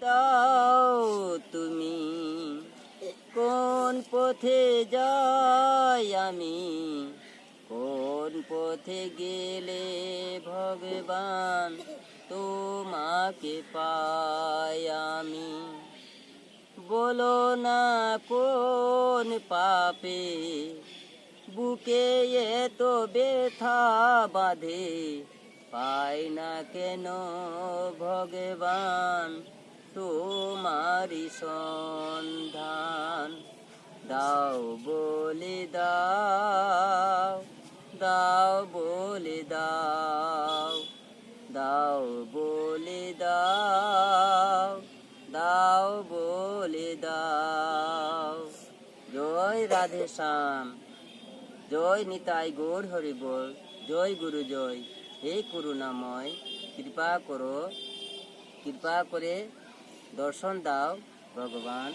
দাও তুমি। কোন পথে যাই আমি? কোন পথে গেলে ভগবান তোমাকে পাই আমি? বলো না কোন পাপে? বুকে এত ব্যথা বাঁধে। পাই না কেন ভগবান সন্ধান দাও বলে দাও দাও বলে দাও দাও বলে দাও দাও বলে দাও। জয় রাধে শ্যাম, জয় নিতাই গৌর হরি বল, জয় গুরু জয়। হে করুণাময়, কৃপা করো, কৃপা করে দর্শন দাও। ভগবান